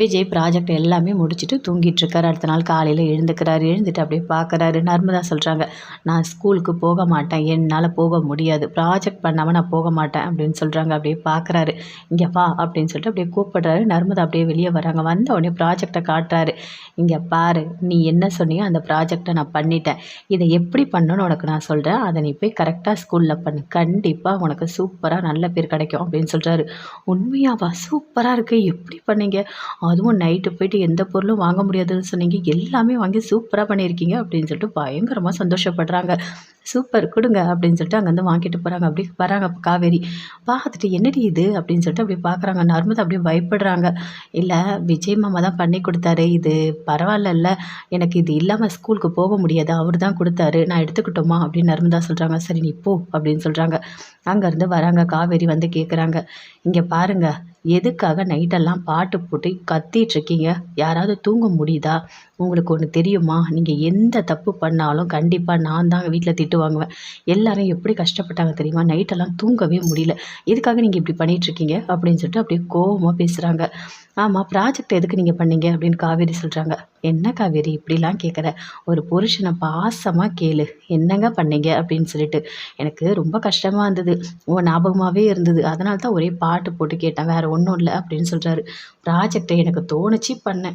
Vijay project எல்லாமே முடிச்சுட்டு தூங்கிட்டு இருக்காரு. அடுத்த நாள் காலையில் எழுந்துக்கிறாரு. எழுந்துட்டு அப்படியே பார்க்குறாரு நர்மதா சொல்கிறாங்க நான் ஸ்கூலுக்கு போக மாட்டேன். என்னால் போக முடியாது. ப்ராஜெக்ட் பண்ணாமல் நான் போக மாட்டேன். அப்படின்னு சொல்கிறாங்க அப்படியே பார்க்குறாரு இங்கே வா. அப்படின்னு சொல்லிட்டு அப்படியே கூப்பிடுறாரு. நர்மதா அப்படியே வெளியே வராங்க. வந்த உடனே ப்ராஜெக்டை காட்டுறாரு. இங்கே பாரு நீ என்ன சொன்னியோ அந்த ப்ராஜெக்டை நான் பண்ணிட்டேன். இதை எப்படி பண்ணணும்னு உனக்கு நான் சொல்கிறேன் அதை நீ போய் கரெக்டாக ஸ்கூலில் பண்ணு. கண்டிப்பாக உனக்கு சூப்பராக நல்ல பேர் கிடைக்கும். அப்படின்னு சொல்கிறாரு உண்மையாவா? சூப்பராக இருக்குது எப்படி பண்ணீங்க? அதுவும் நைட்டு போயிட்டு எந்த பொருளும் வாங்க முடியாதுன்னு சொன்னீங்க. எல்லாமே வாங்கி சூப்பராக பண்ணியிருக்கீங்க அப்படின்னு சொல்லிட்டு பயங்கரமாக சந்தோஷப்படுறாங்க. சூப்பர் கொடுங்க அப்படின்னு சொல்லிட்டு அங்கேருந்து வாங்கிட்டு போகிறாங்க அப்படி வராங்க காவேரி. பார்த்துட்டு என்னடி இது? அப்படின்னு சொல்லிட்டு அப்படி பார்க்குறாங்க. நர்மதா அப்படியே பயப்படுறாங்க. இல்லை விஜய் மாமா தான் பண்ணி கொடுத்தாரு. இது பரவாயில்லல்ல. எனக்கு இது இல்லாமல் ஸ்கூலுக்கு போக முடியாது. அவர் தான் கொடுத்தாரு. நான் எடுத்துக்கிட்டோமா? அப்படின்னு நர்மதா சொல்கிறாங்க சரி நீ போ அப்படின்னு சொல்கிறாங்க அங்கேருந்து வராங்க. காவேரி வந்து கேட்குறாங்க இங்கே பாருங்க. எதுக்காக நைட்டெல்லாம் பாட்டு போட்டு கத்திட்டு இருக்கீங்க? யாராவது தூங்க முடியுதா? உங்களுக்கு ஒன்று தெரியுமா? நீங்கள் எந்த தப்பு பண்ணாலும் கண்டிப்பாக நான் தான் வீட்டில் திட்டு வாங்குவேன். எல்லாரும் எப்படி கஷ்டப்பட்டாங்க தெரியுமா? நைட்டெல்லாம் தூங்கவே முடியல. எதுக்காக நீங்கள் இப்படி பண்ணிகிட்ருக்கீங்க அப்படின்னு சொல்லிட்டு அப்படியே கோபமாக பேசுகிறாங்க ஆமாம் ப்ராஜெக்ட் எதுக்கு நீங்கள் பண்ணீங்க? அப்படின்னு காவேரி சொல்கிறாங்க என்ன காவேரி இப்படிலாம் கேட்குற ஒரு புருஷனை பாசமாக கேளு. என்னங்க பண்ணீங்க? அப்படின்னு சொல்லிட்டு. எனக்கு ரொம்ப கஷ்டமாக இருந்தது. உன் ஞாபகமாகவே இருந்தது. அதனால தான் ஒரே பாட்டு போட்டு கேட்டேன். வேறு ஒன்றும் இல்லை அப்படின்னு சொல்கிறாரு ப்ராஜெக்டை எனக்கு தோணுச்சு பண்ணேன்.